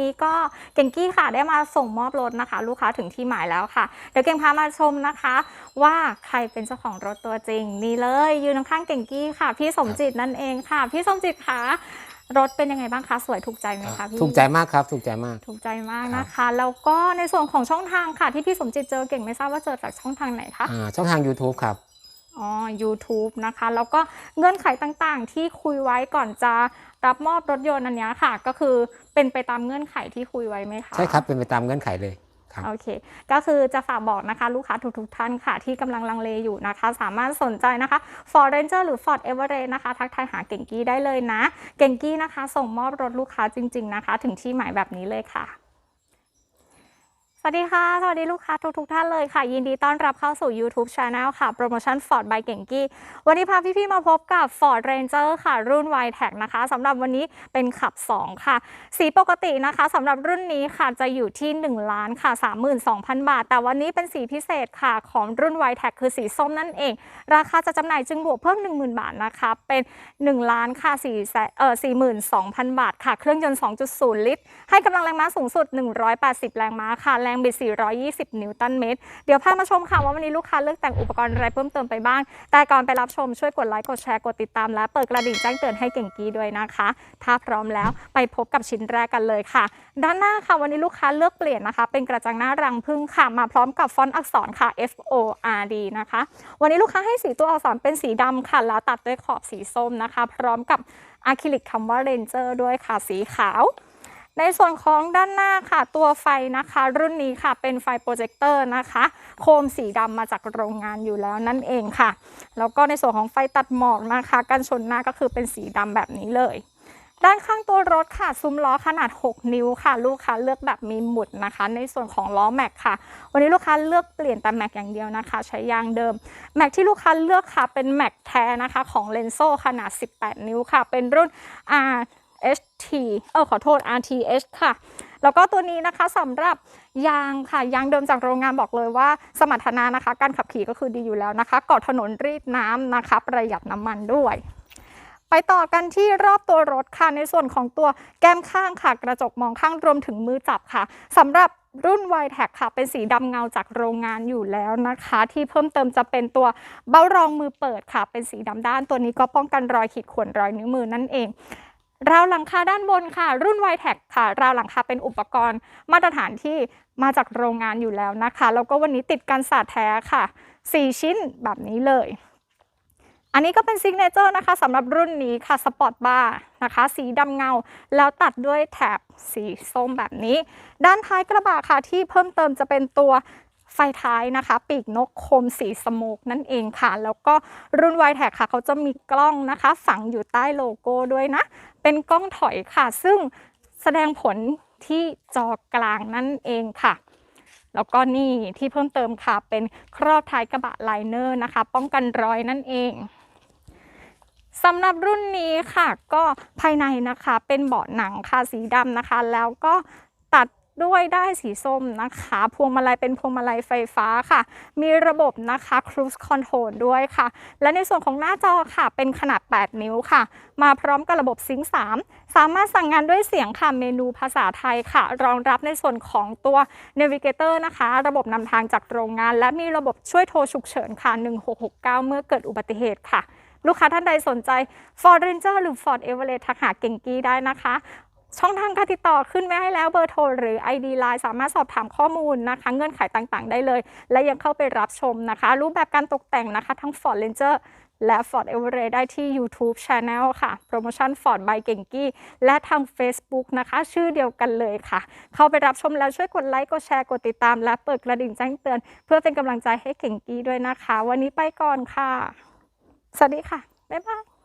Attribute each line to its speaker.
Speaker 1: นี้ก็เก่งกี้ค่ะได้มาส่งมอบรถนะคะ ลูกค้าถึงที่หมายแล้วค่ะ เดี๋ยวเก่งพามาชมนะคะ ว่าใครเป็นเจ้าของรถตัวจริงนี่เลยยืนข้างๆเก่งกี้ค่ะ พี่สมจิตนั่นเองค่ะ พี่สมจิตคะรถเป็นยังไงบ้างคะ สวยถูกใจไหมคะพี่
Speaker 2: ถูกใจมากครับ ถูกใจมาก
Speaker 1: ถูกใจมากนะคะ แล้วก็ในส่วนของช่องทางค่ะ ที่พี่สมจิตเจอเก่งไม่ทราบว่าเจอจากช่องทางไหนคะ
Speaker 2: อ่าช่องทาง YouTube ครับ
Speaker 1: อ๋อ YouTube นะคะ แล้วก็เงื่อนไขต่างๆ ที่คุยไว้ก่อนจะรับมอบรถยนต์อันเนี้ยค่ะ ก็คือเป็นไปตามเงื่อนไขที่คุยไว้ไหมคะ
Speaker 2: ใช่ครับเป็นไปตามเงื่อนไขเลย ครับ
Speaker 1: โอเค ก็คือจะฝากบอกนะคะ ลูกค้าทุกๆท่านค่ะ ที่กำลังลังเลอยู่นะคะ สามารถสนใจนะคะ Ford Ranger หรือ Ford Everest นะคะ ทักทายหาเก่งกี้ได้เลยนะ เก่งกี้นะคะ ส่งมอบรถลูกค้าจริง ๆนะคะ ถึงที่หมายแบบนี้เลยค่ะ สวัสดีค่ะ สวัสดีลูกค้าทุกๆท่านเลยค่ะ ยินดีต้อนรับเข้าสู่ YouTube Channel ค่ะ โปรโมชั่น Ford by เก่งกี้ วันนี้พาพี่ๆมาพบกับ Ford Ranger ค่ะ รุ่น y t e c นะคะสำหรับวันนี้เป็นขับ 2 ค่ะ สีปกตินะคะสำหรับรุ่นนี้ค่ะจะอยู่ที่ 1 ล้านค่ะ 32,000 บาท แต่วันนี้เป็นสีพิเศษค่ะ ของรุ่น y t e c คือสีส้มนั่นเอง ราคาจะจำหน่ายจึงบวกเพิ่ม 10,000 บาทนะคะเป็น 1 ล้านค่ะ4แสนเอ่อ42,000 บาทค่ะ เครื่องยนต์ 2.0 ลิตร ให้กำลังแรงม้าสูงสุด 180 แรงม้าค่ะรงบิด 420 นิวตันเมตร เดี๋ยวพามาชมค่ะว่าวันนี้ลูกค้าเลือกแต่งอุปกรณ์อะไรเพิ่มเติมไปบ้าง แต่ก่อนไปรับชมช่วยกดไลค์กดแชร์กดติดตามและเปิดกระดิ่งแจ้งเตือนให้เก่งกี้ด้วยนะคะ ถ้าพร้อมแล้วไปพบกับชิ้นแรกกันเลยค่ะ ด้านหน้าค่ะวันนี้ลูกค้าเลือกเปลี่ยนนะคะ เป็นกระจังหน้ารังพึ่งค่ะมาพร้อมกับฟอนต์อักษรค่ะ F O R D นะคะ วันนี้ลูกค้าให้สีตัวอักษรเป็นสีดำค่ะแล้วตัดด้วยขอบสีส้มนะคะ พร้อมกับอะคริลิกคำว่า Ranger ด้วยค่ะสีขาว ในส่วนของด้านหน้าค่ะ ตัวไฟนะคะ รุ่นนี้ค่ะเป็นไฟโปรเจคเตอร์นะคะ โคมสีดำมาจากโรงงานอยู่แล้วนั่นเองค่ะ แล้วก็ในส่วนของไฟตัดหมอกนะคะ กันชนหน้าก็คือเป็นสีดำแบบนี้เลยด้านข้างตัวรถค่ะ ซุ้มล้อขนาด 6 นิ้วค่ะ ลูกค้าเลือกแบบมีหมุดนะคะ ในส่วนของล้อแม็กค่ะ วันนี้ลูกค้าเลือกเปลี่ยนแต่แม็กอย่างเดียวนะคะ ใช้ยางเดิม แม็กที่ลูกค้าเลือกค่ะเป็นแม็กแท้นะคะ ของเลนโซขนาด 18 นิ้วค่ะ เป็นรุ่น R HT เออขอโทษ RTH ค่ะ แล้วก็ตัวนี้นะคะสำหรับยางค่ะ ยางเดิมจากโรงงานบอกเลยว่า สมรรถนะนะคะ การขับขี่ก็คือดีอยู่แล้วนะคะกาะถนนรีดน้ำนะคะ ประหยัดน้ำมันด้วยไปต่อกันที่รอบตัวรถค่ะ ในส่วนของตัวแก้มข้างค่ะ กระจกมองข้างรวมถึงมือจับค่ะสำหรับรุ่น y t e c ค่ะ เป็นสีดำเงาจากโรงงานอยู่แล้วนะคะ ที่เพิ่มเติมจะเป็นตัวเบ้ารองมือเปิดค่ะ เป็นสีดำด้านตัวนี้ก็ป้องกันรอยขีดข่วนรอยนิ้วมือนั่นเอง ราวหลังคาด้านบนค่ะ รุ่น y t e c ค่ะ ราวหลังคาเป็นอุปกรณ์มาตรฐานที่มาจากโรงงานอยู่แล้วนะคะ แล้วก็วันนี้ติดกันสาดแท้ค่ะ 4 ชิ้นแบบนี้เลย อันนี้ก็เป็นซิกเนเจอร์นะคะสำหรับรุ่นนี้ค่ะสปอร์ตบาร์นะคะ สีดำเงา แล้วตัดด้วยแถบสีส้มแบบนี้ ด้านท้ายกระบะค่ะที่เพิ่มเติมจะเป็นตัว ไฟท้ายนะคะ ปีกนกโคมสีสโมกนั่นเองค่ะ แล้วก็รุ่น y t e c ค่ะ เขาจะมีกล้องนะคะ ฝังอยู่ใต้โลโก้ด้วยนะ เป็นกล้องถอยค่ะ ซึ่งแสดงผลที่จอกลางนั่นเองค่ะ แล้วก็นี่ที่เพิ่มเติมค่ะ เป็นครอบท้ายกระบะไลเนอร์นะคะ ป้องกันรอยนั่นเองสำหรับรุ่นนี้ค่ะ ก็ภายในนะคะเป็นเบาะหนังค่ะสีดำนะคะ แล้วก็ตัด ด้วยได้สีส้มนะคะ พวงมาลัยเป็นพวงมาลัยไฟฟ้าค่ะ มีระบบนะคะ Cruise Control ด้วยค่ะ และในส่วนของหน้าจอค่ะ เป็นขนาด 8 นิ้วค่ะ มาพร้อมกับระบบซิงค์3สามารถสั่งงานด้วยเสียงค่ะ เมนูภาษาไทยค่ะ รองรับในส่วนของตัว Navigator นะคะ ระบบนำทางจากโรงงาน และมีระบบช่วยโทรฉุกเฉินค่ะ 1669 เมื่อเกิดอุบัติเหตุค่ะลูกค้าท่านใดสนใจ Ford Ranger หรือ Ford Everest ทักหาเก่งกี้ได้นะคะ ช่องทางการติดต่อขึ้นไว้ให้แล้วเบอร์โทรหรือ ID Line สามารถสอบถามข้อมูลนะคะ เงื่อนไขต่างๆ ได้เลย และยังเข้าไปรับชมนะคะ รูปแบบการตกแต่งนะคะ ทั้ง Ford Ranger และ Ford Everest ได้ที่ YouTube Channel ค่ะ โปรโมชั่น Ford by เก่งกี้และทาง Facebook นะคะ ชื่อเดียวกันเลยค่ะ เข้าไปรับชมแล้วช่วยกดไลค์กดแชร์กดติดตาม และเปิดกระดิ่งแจ้งเตือน เพื่อเป็นกำลังใจให้เก่งกี้ด้วยนะคะ วันนี้ไปก่อนค่ะ สวัสดีค่ะ บ๊ายบาย